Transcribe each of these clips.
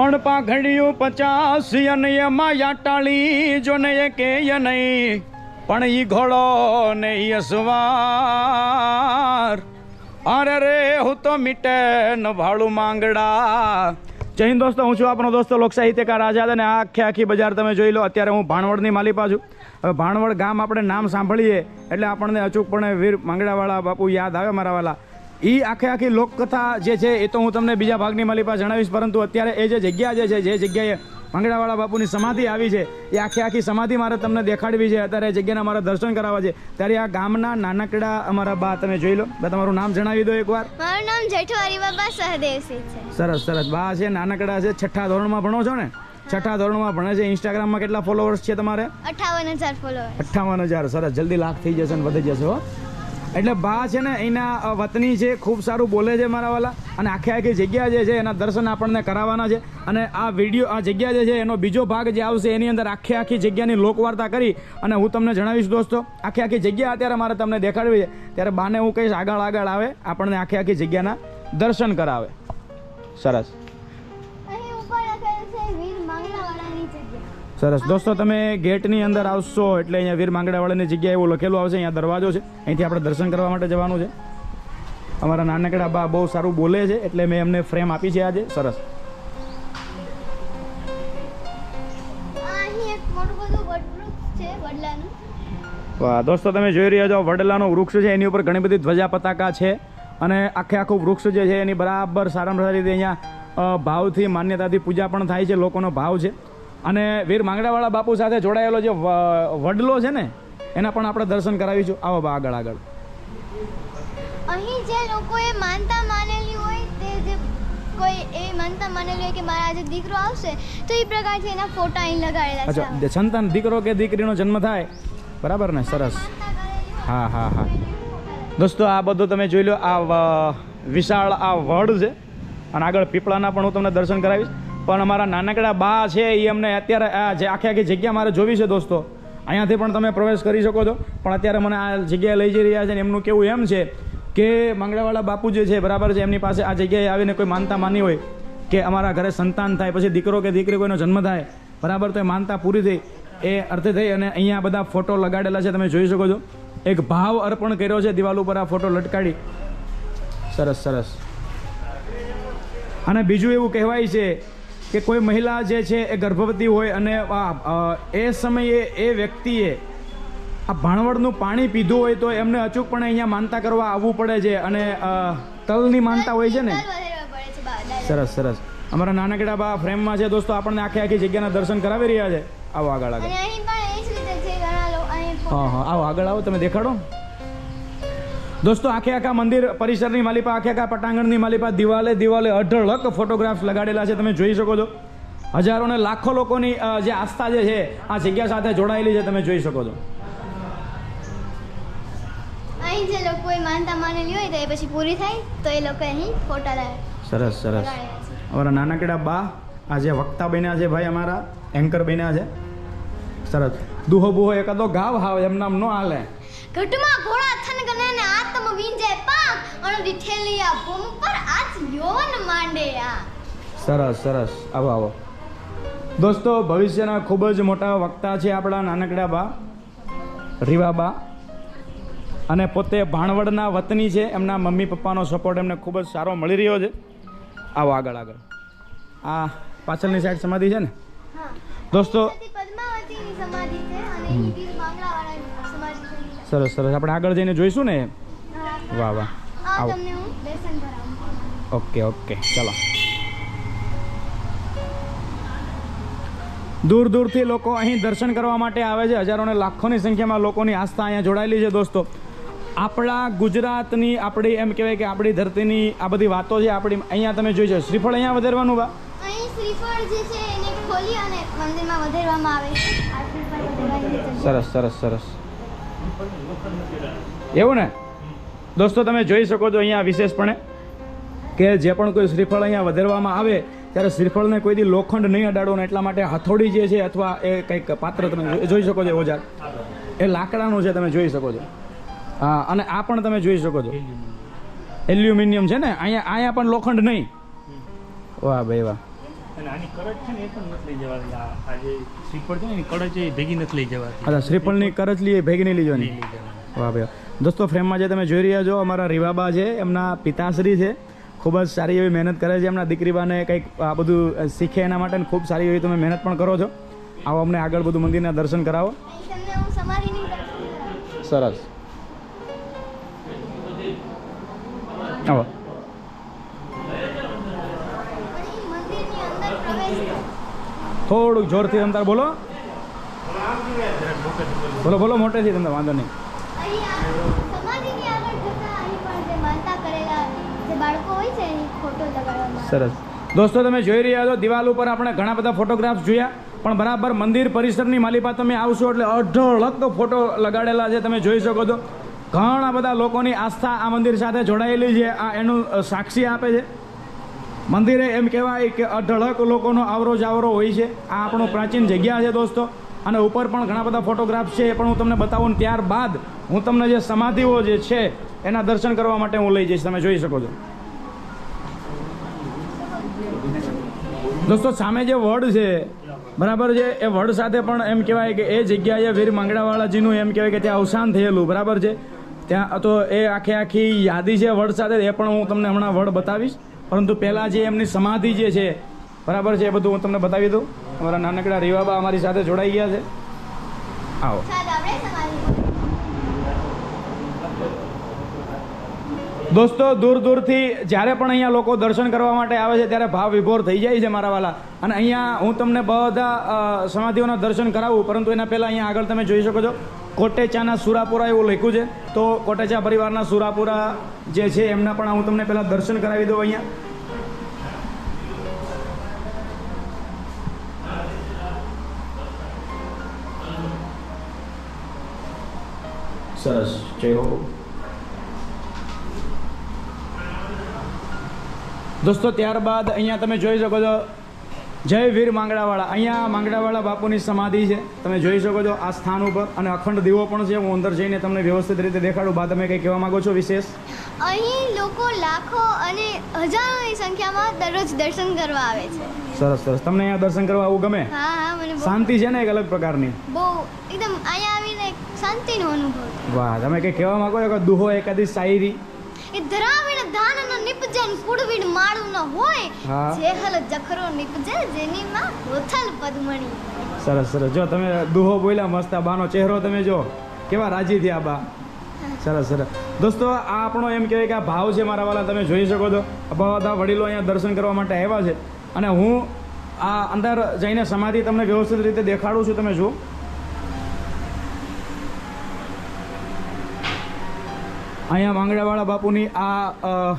પણ પાઘડિયું પચાસ અને એમાં યાટાળી જો ને એ કે નહીં. પણ ઈ ઘોડો ને ઈ અસવાર. અરે રે, હું તો મીટે ન ભાડું માંગડા. જય દોસ્તો, હું છું આપણો દોસ્તો લોક સાહિત્યકાર આઝાદ અને આખે આખી આખી બજાર તમે જોઈ લો, અત્યારે હું ભાણવડની માલિપા છું હવે ભાણવડ ગામ આપણે નામ સાંભળીએ, એટલે આપણને અચૂકપણે વીર માંગડાવાળા બાપુ યાદ આવે મારા વાલા. એ આખે આખી લોકકથા જે છે એ તો હું તમને બીજા ભાગની માલિપા જણાવીશ પરંતુ અત્યારે એ જે જગ્યા જે છે જે જગ્યાએ ભાંગડાવાળા બાપુની સમાધિ આવી છે એ આખી આખી સમાધિ મારે તમને દેખાડવી છે. અત્યારે એ જગ્યાના મારે દર્શન કરાવવા છે. ત્યારે આ ગામના નાનકડા અમારા બા તમે જોઈ લો. બા તમારું નામ જણાવી દો એકવાર. મારું નામ જેઠવારી બાબા સહદેવસિંહ છે. સરસ સરસ. બા છે નાનકડા છે. છઠ્ઠા ધોરણમાં ભણો છો ને? છઠ્ઠા ધોરણમાં ભણે છે. ઇન્સ્ટાગ્રામમાં કેટલા ફોલોવર્સ છે તમારે? અઠાવન હજાર ફોલોવર્સ અઠ્ઠાવન હજાર. સરસ. જલ્દી લાખ થઈ જશે ને વધી જશે હો. એટલે બા છે ને એના વતની છે, ખૂબ સારું બોલે છે મારા વાલા. અને આખી આખી જગ્યા જે છે એના દર્શન આપણને કરાવવાના છે. અને આ વીડિયો, આ જગ્યા જે છે એનો બીજો ભાગ જે આવશે એની અંદર આખી આખી જગ્યાની લોકવાર્તા કરી અને હું તમને જણાવીશ દોસ્તો. આખી આખી જગ્યા અત્યારે મારે તમને દેખાડવી છે. ત્યારે બાને હું કહીશ આગળ આગળ આવે, આપણને આખી આખી જગ્યાના દર્શન કરાવે. સરસ. સરસ. દોસ્તો તમે ગેટની અંદર આવશો એટલે અહીંયા વીર માંગડાવાળાની જગ્યાએ એવું લખેલું આવશે અહીંયા દરવાજો છે. અહીંથી આપણે દર્શન કરવા માટે જવાનું છે. અમારા નાનકડા બા બહુ સારું બોલે છે એટલે મેં એમને ફ્રેમ આપી છે આજે. સરસ. વાહ દોસ્તો તમે જોઈ રહ્યા છો વડલાનું વૃક્ષ છે એની ઉપર ઘણી બધી ધ્વજા પતાકા છે. અને આખે આખું વૃક્ષ જે છે એની બરાબર સારામાં સારી રીતે અહીંયા ભાવથી માન્યતાથી પૂજા પણ થાય છે લોકોનો ભાવ છે. અને વીર માંગડાવાળા બાપુ સાથે જોડાયેલો જે વડલો છે ને એના પણ આપણે દર્શન કરાવીશું. આવો બા આગળ આગળ. અહીં જે લોકોએ માનતા માનેલી હોય તે જે કોઈ એ માનતા માનેલી હોય કે મારા આજે દીકરો આવશે તો એ પ્રકારથી એના ફોટા અહીં લગાડેલા છે. અચ્છા સંતાન દીકરો કે દીકરીનો જન્મ થાય બરાબર ને? સરસ. હા હા હા. દોસ્તો આ બધું તમે જોઈ લો આ વિશાળ આ વડ છે. અને આગળ પીપળાના પણ હું તમને દર્શન કરાવીશ. પણ અમારા નાનકડા બા છે એ અમને અત્યારે આ જે આખી આખી જગ્યા મારે જોવી છે દોસ્તો. અહીંયાથી પણ તમે પ્રવેશ કરી શકો છો. પણ અત્યારે મને આ જગ્યાએ લઈ જઈ રહ્યા છે ને એમનું કેવું એમ છે કે મંગળાવાળા બાપુ જે છે, બરાબર છે, એમની પાસે આ જગ્યાએ આવીને કોઈ માનતા માની હોય કે અમારા ઘરે સંતાન થાય, પછી દીકરો કે દીકરી કોઈનો જન્મ થાય, બરાબર, તો એ માનતા પૂરી થઈ, એ અર્થે થઈ અને અહીંયા બધા ફોટો લગાડેલા છે, તમે જોઈ શકો છો. એક ભાવ અર્પણ કર્યો છે, દિવાલ ઉપર આ ફોટો લટકાડી. સરસ સરસ. અને બીજું એવું કહેવાય છે કે કોઈ મહિલા જે છે એ ગર્ભવતી હોય અને એ સમયે એ વ્યક્તિએ આ ભાણવડનું પાણી પીધું હોય તો એમને અચૂકપણે અહીંયા માનતા કરવા આવવું પડે છે અને તલની માનતા હોય છે ને. સરસ સરસ. અમારા નાનકડા બા ફ્રેમમાં છે દોસ્તો આપણને આખી આખી જગ્યાના દર્શન કરાવી રહ્યા છે. આવો આગળ આગળ. હા હા. આવો આગળ આવો તમે દેખાડો. દોસ્તો આખે આખા મંદિર પરિસરની માલિપા આખે આખા પટાંગણની માલિપા દિવાલે દિવાલે અઢળક ફોટોગ્રાફ્સ લગાડેલા છે તમે જોઈ શકો છો. હજારો ને લાખો લોકોની જે આસ્થા જે છે આ જગ્યા સાથે જોડાયેલી છે તમે જોઈ શકો છો. અહીં જે લોકોએ માનતા માનેલી હોય તો એ પછી પૂરી થાય તો એ લોકો અહીં ફોટા લાવે સરસ સરસ. અમારા નાનકડા બા આ જે વક્તા બન્યા છે ભાઈ અમારા એન્કર બન્યા છે. સરસ. દુહો બુહો એકાદો ગાવ હાવ એમ નામ ન હાલે. ઘટમાં ઘોડા થનગને ને આત્મ વિંજે પાક અણ વિઠેલિયા ભૂમ પર આજ યોન માંડે આ સરસ સરસ. આવો આવો. દોસ્તો ભવિષ્યના ખૂબ જ મોટા વક્તા છે આપણા નાનકડા બા રીવાબા અને પોતે ભાણવડના વતની છે. એમના મમ્મી પપ્પાનો સપોર્ટ એમને ખૂબ જ સારો મળી રહ્યો છે. આવો આગળ આગળ. આ પાછળની સાઈડ સમાધિ છે ને? દોસ્તો પદ્માવતીની સમાધિ છે અને સરસ સરસ. આપણે આગળ જઈને જોઈશું ને. વાહ વાહ. આવો. Okay okay. ચલો. દૂર દૂરથી લોકો અહીં દર્શન કરવા માટે આવે છે. હજારો ને લાખોની સંખ્યામાં લોકોની આસ્થા અહીંયા જોડાયેલી છે દોસ્તો. આપણા ગુજરાતની આપણી એમ કહેવાય કે આપણી ધરતીની આ બધી વાતો છે આપણી અહીંયા તમે જોઈ છે શ્રીફળ અહીંયા વધારવાનું બા. સરસ સરસ સરસ. એવું ને? દોસ્તો, તમે જોઈ શકો છો અહીંયા વિશેષપણે કે જે પણ કોઈ શ્રીફળ અહીંયા વધારવામાં આવે, ત્યારે શ્રીફળને કોઈ દી લોખંડ નહીં અડાડો ને એટલા માટે હથોડી જે છે અથવા એ કંઈક પાત્ર તમે જોઈ- શકો છો ઓજાર એ લાકડાનું છે, તમે જોઈ શકો છો. હા, અને આ પણ તમે જોઈ શકો છો. એલ્યુમિનિયમ છે ને? અહીંયા અહીંયા પણ લોખંડ નહીં. વાહ ભાઈ વાહ. અને આની કરચ છે ને એ પણ નથી લઈ જવાતી આ આ જે શ્રીફળ છે ને એની કરચ એ ભેગી નથી લઈ અચ્છા શ્રીફળની કરચલી એ ભેગી નહીં લઈ જવાની? વાહ ભાઈ. દોસ્તો ફ્રેમમાં જે તમે જોઈ રહ્યા છો અમારા રીવાબા છે એમના પિતાશ્રી છે. ખૂબ જ સારી એવી મહેનત કરે છે એમના દીકરીબાને કંઈક આ બધું શીખે એના માટે ખૂબ સારી એવી તમે મહેનત પણ કરો છો. આવો અમને આગળ બધું મંદિરના દર્શન કરાવું. સરસ. આવો. થોડુંક જોરથી અંદર બોલો. બોલો બોલો, મોટેથી તમને વાંધો નહીં. સરસ. દોસ્તો, તમે જોઈ રહ્યા છો, દિવાલ ઉપર આપણે ઘણા બધા ફોટોગ્રાફ્સ જોયા, પણ બરાબર મંદિર પરિસરની માલિપા તમે આવશો એટલે અઢળક ફોટો લગાડેલા છે, તમે જોઈ શકો છો. ઘણા બધા લોકોની આસ્થા આ મંદિર સાથે જોડાયેલી છે, આ એનું સાક્ષી આપે છે. મંદિરે એમ કહેવાય કે અઢળક લોકોનો આવરો જાવરો હોય છે. આ આપણો પ્રાચીન જગ્યા છે દોસ્તો. અને ઉપર પણ ઘણા બધા ફોટોગ્રાફ્સ છે એ પણ હું તમને બતાવું. ત્યારબાદ હું તમને જે સમાધિઓ જે છે એના દર્શન કરવા માટે હું લઈ જઈશ. તમે જોઈ શકો છો. દોસ્તો, સામે જે વડ છે, બરાબર છે, એ વડ સાથે પણ એમ કહેવાય કે એ જગ્યાએ વીર માંગડાવાળાજીનું એમ કહેવાય કે ત્યાં અવસાન થયેલું, બરાબર છે. ત્યાં, તો એ આખે આખી યાદી છે વડ સાથે, એ પણ હું તમને હમણાં વડ બતાવીશ. પરંતુ પહેલાં જે એમની સમાધિ જે છે, બરાબર છે એ બધું હું તમને બતાવી દઉં. અમારા નાનકડા રીવાબા અમારી સાથે જોડાઈ ગયા છે. આવો ચાલો આપણે સમાધિ દોસ્તો, દૂર દૂરથી જ્યારે પણ અહીંયા લોકો દર્શન કરવા માટે આવે છે, ત્યારે ભાવ વિભોર થઈ જાય છે મારા વાલા. અને અહીંયા હું તમને બધા સમાધિઓના દર્શન કરાવું, પરંતુ એના પહેલાં અહીંયા આગળ તમે જોઈ શકો છો, કોટેચાના સુરાપુરા એવું લખ્યું છે. તો કોટેચા પરિવારના સુરાપુરા જે છે, એમના પણ હું તમને પહેલાં દર્શન કરાવી દઉં અહીંયા. સરસ. જય હો. દોસ્તો ત્યારબાદ અહીંયા તમે જોઈ શકો છો જય વીર માંગડાવાળા. અહીંયા માંગડાવાળા બાપુની સમાધિ છે. તમે જોઈ શકો છો આ સ્થાન ઉપર. અને અખંડ દીવો પણ છે. હું અંદર જઈને તમને વ્યવસ્થિત રીતે દેખાડું. બા તમે કંઈ કહેવા માંગો છો વિશેષ? અહીં લોકો લાખો અને હજારોની સંખ્યામાં દરરોજ દર્શન કરવા આવે છે. સરસ સરસ. તમને અહીંયા દર્શન કરવા આવું ગમે? હા હા મને શાંતિ છે ને એક અલગ પ્રકારની? બહુ એકદમ અહીંયા આવીને શાંતિ શાંતિનો અનુભવ. વાહ તમે કંઈ કહેવા માંગો છો કે દુહો એકાદી શાયરી? એ ધરાવીને ધાન ન નિપજન કુડવીડ માળું ન હોય. જે હલ જખરો નિપજે જેની માં હોથલ પદમણી. સરસ સરસ. જો તમે દુહો બોલ્યા મસ્ત આ બાનો ચહેરો તમે જો. કેવા રાજી થયા બા. સરસ સરસ. દોસ્તો આ આપણો એમ કહેવાય કે આ ભાવ છે મારા વાલા તમે જોઈ શકો છો. બધા વડીલો અહીંયા દર્શન કરવા માટે આવ્યા છે. અને હું આ અંદર જઈને સમાધિ તમને વ્યવસ્થિત રીતે દેખાડું છું તમે જુઓ. અહીંયા માંગડાવાળા બાપુની આ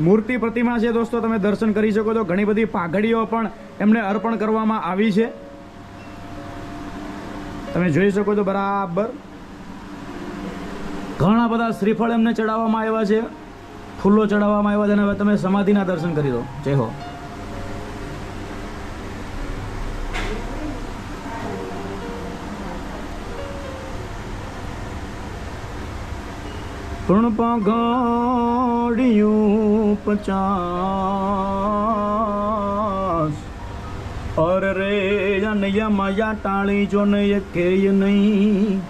મૂર્તિ પ્રતિમા છે દોસ્તો, તમે દર્શન કરી શકો છો. ઘણી બધી પાઘડીઓ પણ એમને અર્પણ કરવામાં આવી છે. તમે જોઈ શકો છો બરાબર. ઘણા બધા શ્રીફળ એમને ચડાવવામાં આવ્યા છે. ફૂલો ચડાવવામાં આવ્યા છે અને હવે તમે સમાધિના દર્શન કરી દો જય હો. પણ પગાડિયું પચાસ. અર રે, અનયા માયા, ટાળી જો ને એ કે નહીં.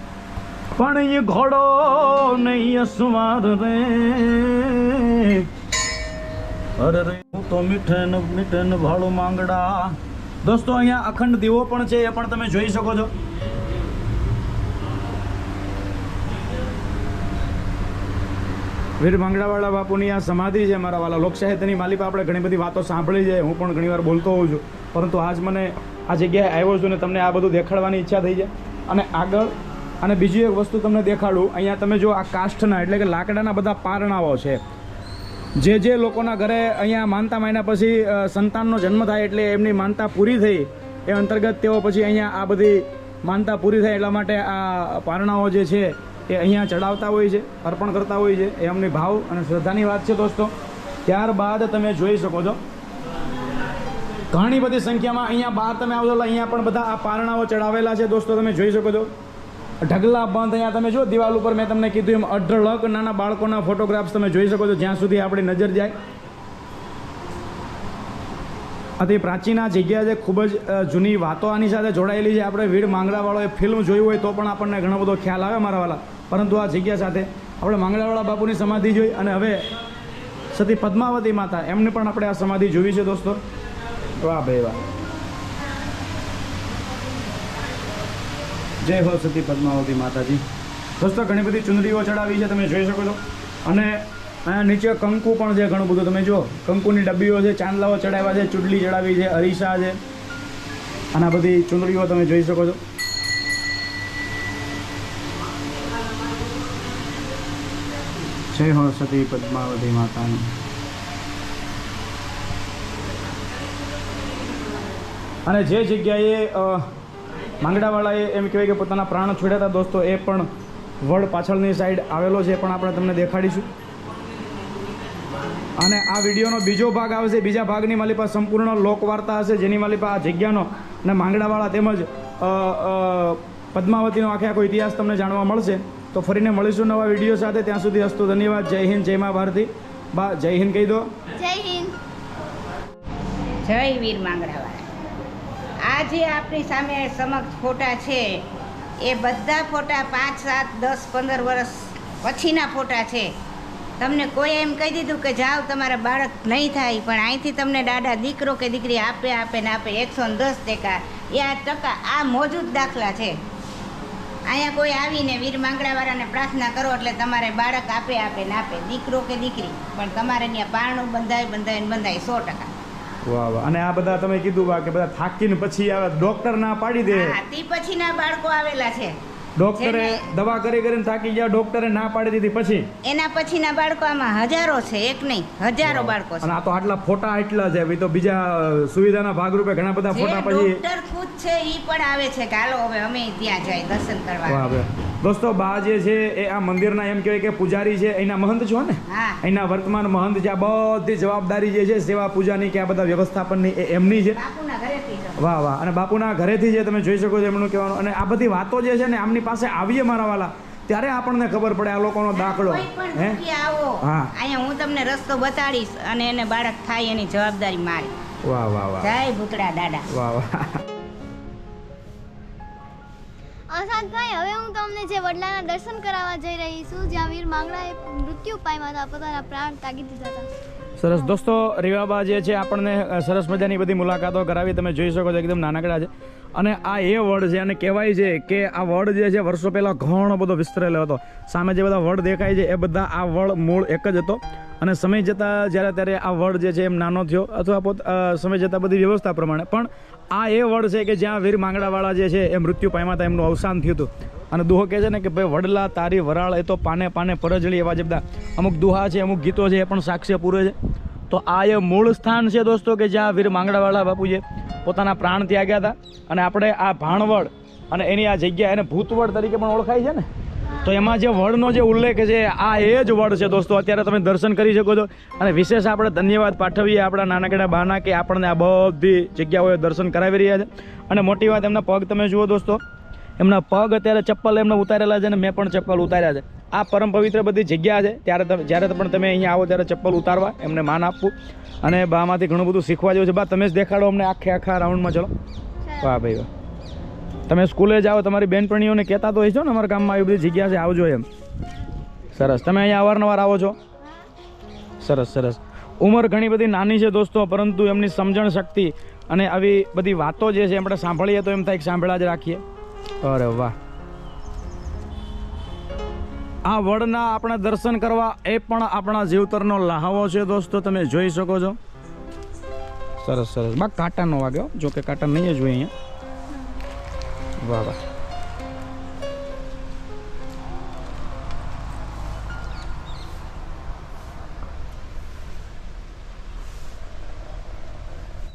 પણ એ ઘોડો નહીં અસવાર રે. અરે રે, હું તો મીઠન મીઠન ભાડું માંગડા. દોસ્તો, અહીંયા અખંડ દીવો પણ છે એ પણ તમે જોઈ શકો છો. વીર મંગળાવાળા બાપુની આ સમાધિ છે મારા વાલા. લોકશાહિતની માલિક આપણે ઘણી બધી વાતો સાંભળી છે, હું પણ ઘણીવાર બોલતો હોઉં છું. પરંતુ આજ મને આ જગ્યાએ આવ્યો છું ને તમને આ બધું દેખાડવાની ઈચ્છા થઈ છે. અને આગળ અને બીજી એક વસ્તુ તમને દેખાડું. અહીંયા તમે જો આ કાષ્ઠના એટલે કે લાકડાના બધા પારણાઓ છે. જે જે લોકોના ઘરે અહીંયા માનતા માયના પછી સંતાનનો જન્મ થાય એટલે એમની માનતા પૂરી થઈ. એ અંતર્ગત તેઓ પછી અહીંયા આ બધી માનતા પૂરી થાય એટલા માટે આ પારણાઓ જે છે એ અહીંયા ચડાવતા હોય છે, અર્પણ કરતા હોય છે, એ અમને ભાવ અને શ્રદ્ધાની વાત છે દોસ્તો. ત્યારબાદ તમે જોઈ શકો છો. ઘણી બધી સંખ્યામાં અહીંયા બહાર તમે આવશો અહીંયા પણ બધા આ પારણાઓ ચડાવેલા છે દોસ્તો, તમે જોઈ શકો છો. ઢગલા બંધ અહીંયા તમે જો દિવાલ ઉપર મેં તમને કીધું એમ અઢળક નાના બાળકોના ફોટોગ્રાફ્સ તમે જોઈ શકો છો, જ્યાં સુધી આપણી નજર જાય. અતિ પ્રાચીન આ જગ્યા છે, ખૂબ જ જૂની વાતો આની સાથે જોડાયેલી છે. આપણે વીર માંગડાવાળો એ ફિલ્મ જોઈ હોય તો પણ આપણને ઘણો બધો ખ્યાલ આવે મારા વાલા. પરંતુ આ જગ્યા સાથે આપણે માંગડાવાળા બાપુની સમાધિ જોઈ અને હવે સતી પદ્માવતી માતા, એમને પણ આપણે આ સમાધિ જોવી છે દોસ્તો. વાહ ભાઈ વાહ. જય હો સતી પદ્માવતી માતાજી. દોસ્તો, ઘણી બધી ચુંદડીઓ ચડાવી છે, તમે જોઈ શકો છો. અને અહીંયા નીચે કંકુ પણ છે ઘણું બધું. તમે જુઓ, કંકુની ડબ્બીઓ છે, ચાંદલાઓ ચડાવ્યા છે ચૂંટલી ચડાવી છે, અરીસા છે. આના બધી ચુંદડીઓ તમે જોઈ શકો છો. જય હો સતી પદ્માવતી માતાની. અને જે જગ્યાએ માંગડાવાળાએ એમ કહેવાય કે પોતાના પ્રાણ છોડ્યા હતા દોસ્તો, એ પણ વડ પાછળની સાઈડ આવેલો છે પણ આપણે તમને દેખાડીશું. અને આ વિડીયોનો બીજો ભાગ આવશે, બીજા ભાગની મારી પાસે સંપૂર્ણ લોકવાર્તા હશે, જેની મારી પાસે આ જગ્યાનો અને માંગડાવાળા તેમજ પદ્માવતીનો આખે આખો ઇતિહાસ તમને જાણવા મળશે. તો ફરીને મળીશું નવા વીડિયો સાથે. ત્યાં સુધી હસ્તુ ધન્યવાદ. જય હિન્દ, જય મા ભારતી. બા, જય હિન્દ કહી દો. જય હિન્દ. જય વીર માંગરાવાળા. આજે આપણી સામે સમક્ષ ફોટા છે. એ બધા ફોટા પાંચ, સાત, દસ, પંદર વર્ષ પછીના ફોટા છે. તમને કોઈ એમ કહી દીધું કે જાઓ, તમારા બાળક નહીં થાય, પણ અહીંથી તમને દાદા દીકરો કે દીકરી આપે આપે ને આપે એકસો દસ ટકા. એ આ ટકા આ મોજૂદ દાખલા છે. અહીંયા કોઈ આવીને વીર માંગડાવાળાને પ્રાર્થના કરો એટલે તમારે બાળક આપે આપે ને આપે. દીકરો કે દીકરી. પણ તમારે ત્યાં પારણું બંધાય બંધાય ને બંધાય સો ટકા. વાહ વાહ. અને આ બધા તમે કીધું વા કે બધા થાકીને પછી આવે ડોક્ટર ના પાડી દે. હા તે પછીના બાળકો આવેલા છે. ડોક્ટરે દવા કરી કરીને થાકી ગયા ડોક્ટરે ના પાડી દીધી. પછી? એના પછીના બાળકો આમાં હજારો છે એક નહીં હજારો બાળકો અને આ તો આટલા ફોટા એટલા છે તો બીજા સુવિધાના સુવિધાના ભાગરૂપે ઘણા બધા ફોટા પછી ડોક્ટર ખુદ છે ઈ પણ આવે છે કે હાલો હવે અમે ત્યાં જાય દર્શન કરવા. દોસ્તો બા જે છે એ આ મંદિરના એમ કહેવાય કે પૂજારી છે એના મહંત છો ને? એના વર્તમાન મહંત છે આ બધી જવાબદારી જે છે સેવા પૂજાની કે આ બધા વ્યવસ્થાપનની એ એમની છે. વાહ વાહ. અને બાપુના ઘરેથી જે તમે જોઈ શકો છો એમનું કહેવાનું. અને આ બધી વાતો જે છે ને આમની પાસે આવીએ મારા વાલા ત્યારે આપણને ખબર પડે આ લોકોનો દાખલો. હે? આવો. હા. અહીંયા હું તમને રસ્તો બતાડીશ અને એને બાળક થાય એની જવાબદારી મારી. વાહ વાહ વાહ. જય ભૂતડા દાદા. વાહ વાહ. અસાદભાઈ હવે હું તમને જે વડલાના દર્શન કરાવવા જઈ રહી છું જ્યાં વીર માંગડાએ મૃત્યુ પામ્યા હતા પોતાના પ્રાણ તાગી દીધા હતા. સરસ. દોસ્તો, રીવાબા જે છે, આપણને સરસ મજાની બધી મુલાકાતો કરાવી. તમે જોઈ શકો છો, એકદમ નાનકડા છે. અને આ એ વડ છે, અને કહેવાય છે કે આ વડ જે છે, વર્ષો પહેલાં ઘણો બધો વિસ્તરેલો હતો. સામે જે બધા વડ દેખાય છે, એ બધા આ વડ મૂળ એક જ હતો. અને સમય જતાં જ્યારે, ત્યારે આ વડ જે છે, એમ નાનો થયો, અથવા પોત સમય જતાં બધી વ્યવસ્થા પ્રમાણે. પણ આ એ વડ છે કે જ્યાં વીર માંગડાવાળા જે છે, એ મૃત્યુ પામ્યા હતા, એમનું અવસાન થયું હતું. અને દુહો કહે છે ને કે ભાઈ, વડલા તારી વરાળ, એ તો પાને પાને પરજળી એવા જે બધા અમુક દુહા છે, અમુક ગીતો છે, એ પણ સાક્ષ્ય પૂરે છે. તો આ એ મૂળ સ્થાન છે દોસ્તો કે જ્યાં વીર માંગડાવાળા બાપુએ પોતાના પ્રાણ ત્યાગ્યા હતા. અને આપણે આ ભાણવડ અને એની આ જગ્યા એને ભૂતવડ તરીકે પણ ઓળખાય છે ને? તો એમાં જે વડનો જે ઉલ્લેખ છે, આ એ જ વડ છે દોસ્તો. અત્યારે તમે દર્શન કરી શકો છો. અને વિશેષ આપણે ધન્યવાદ પાઠવીએ આપણા નાનકડા બાના કે આપણને આ બધી જગ્યાઓએ દર્શન કરાવી રહ્યા છે. અને મોટી વાત, એમના પગ તમે જુઓ દોસ્તો. એમના પગ અત્યારે ચપ્પલ એમને ઉતારેલા છે અને મેં પણ ચપ્પલ ઉતાર્યા છે. આ પરમ પવિત્ર બધી જગ્યા છે. ત્યારે તમે જ્યારે પણ તમે અહીંયા આવો ત્યારે ચપ્પલ ઉતારવા એમને માન આપવું. અને બામાંથી ઘણું બધું શીખવા જેવું છે. બા તમે જ દેખાડો અમને આખે આખા રાઉન્ડમાં ચલો. વાહ ભાઈ વાહ. તમે સ્કૂલે જાઓ તમારી બેનપણીઓને કહેતા તો હશો ને અમારા ગામમાં આવી બધી જગ્યા છે આવજો એમ. સરસ. તમે અહીંયા અવારનવાર આવો છો? સરસ સરસ. ઉંમર ઘણી બધી નાની છે દોસ્તો પરંતુ એમની સમજણ શક્તિ અને આવી બધી વાતો જે છે આપણે સાંભળીએ તો એમ થાય સાંભળ્યા જ રાખીએ. અરે વાહ. આ વડના આપણે દર્શન કરવા એ પણ આપણા જીવતરનો લહાવો છે દોસ્તો, તમે જોઈ શકો છો. સરસ સરસ. બા, કાંટાનો વાગ્યો જો કે કાંટા નહીં જ હોય અહીંયા. વાહ વાહ.